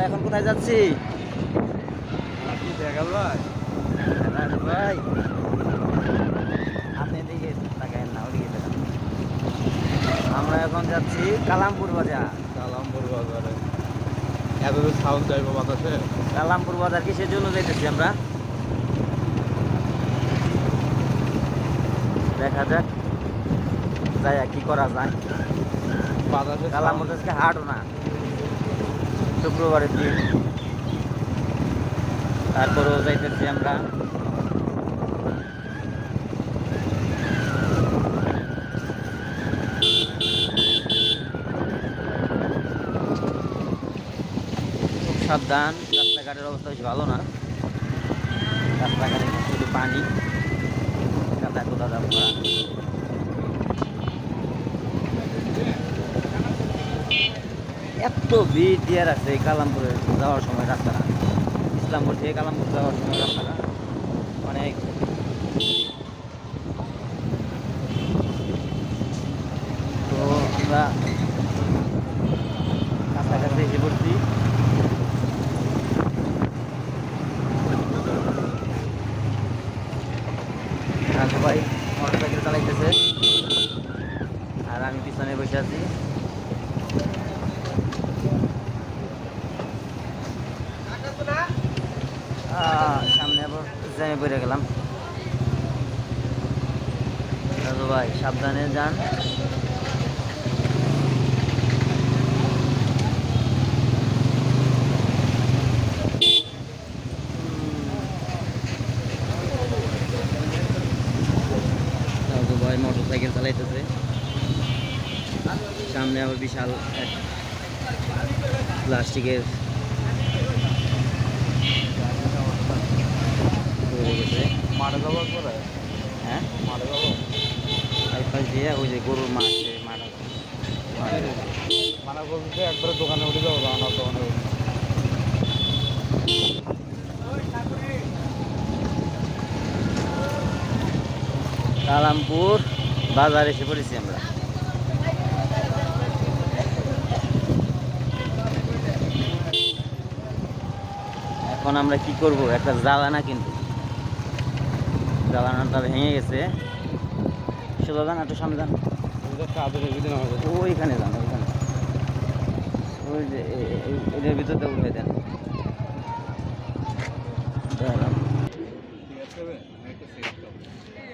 আমরা এখন কোথায় যাচ্ছি? ভাই আপনি না ওদিকে আমরা এখন যাচ্ছি কালামপুর বাজার। কালামপুর বাজারে। এত তো সাউন্ড যাইবো বাতাসে? কালামপুর বাজার কিসের জন্য যাইতেছি আমরা? দেখা যাক যাই কি করা যায়। বাতাসে কালামপুর হাটও না। শুক্রবারের দিন তারপরেও যাইতেছি আমরা। সাবধান, রাস্তাঘাটের অবস্থা বেশি ভালো না। রাস্তাঘাটে শুধু পানি কাদা কোদা দাম করা এত ভিড় দিয়ে রাখছে এই কালামপুরে যাওয়ার সময় রাস্তাটা। ইসলামপুর থেকে কালামপুর যাওয়ার সময় রাস্তাটা। অনেক তো আমরা কাছাকাছি এসে পড়ছি। রাজু ভাই মোটর সাইকেল চালাইতেছে। আর আমি পিছনে বসে আছি। সামনে আবার জ্যামে পড়ে গেলাম। রাজু ভাই, সাবধানে যান। ভাই মোটর সাইকেল চালাইতেছে। সামনে আবার বিশাল এক প্লাস্টিকের গেছে হ্যাঁ? মাঠে যাব এই পাশ দিয়ে ওই যে গরুর মাঠ যে মাঠ বলতে একবারে দোকানে উঠে যাব রান্নার দোকানে কালামপুর বাজার এসে পড়েছি আমরা। এখন আমরা কি করব? একটা জ্বালানা কিন্তু জ্বালানাটা ভেঙে গেছে। সোজা যান, একটু সামনে যান। ওইখানে যান, ওইখানে। ওই যে এটার ভিতরতে উঠে দেন।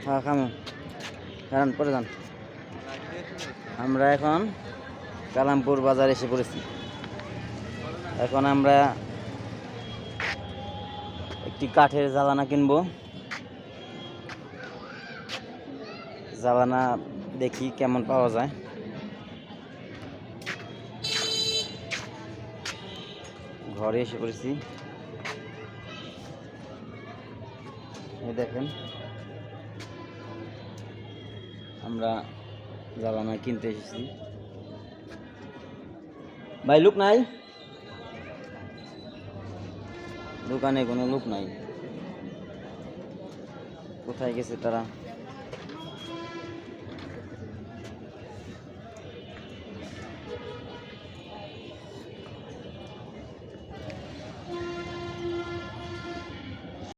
হ্যাঁ খামো। দাঁড়ান, পরে যান। আমরা এখন কালামপুর বাজার এসে পড়েছি। এখন আমরা একটি কাঠের জ্বালানা কিনবো। জ্বালানা দেখি কেমন পাওয়া যায়। ঘরে এসে পড়েছি। দেখেন। আমরা জ্বালানা কিনতে এসেছি। ভাই, লোক নাই? দোকানে কোনো লোক নাই। কোথায় গেছে তারা?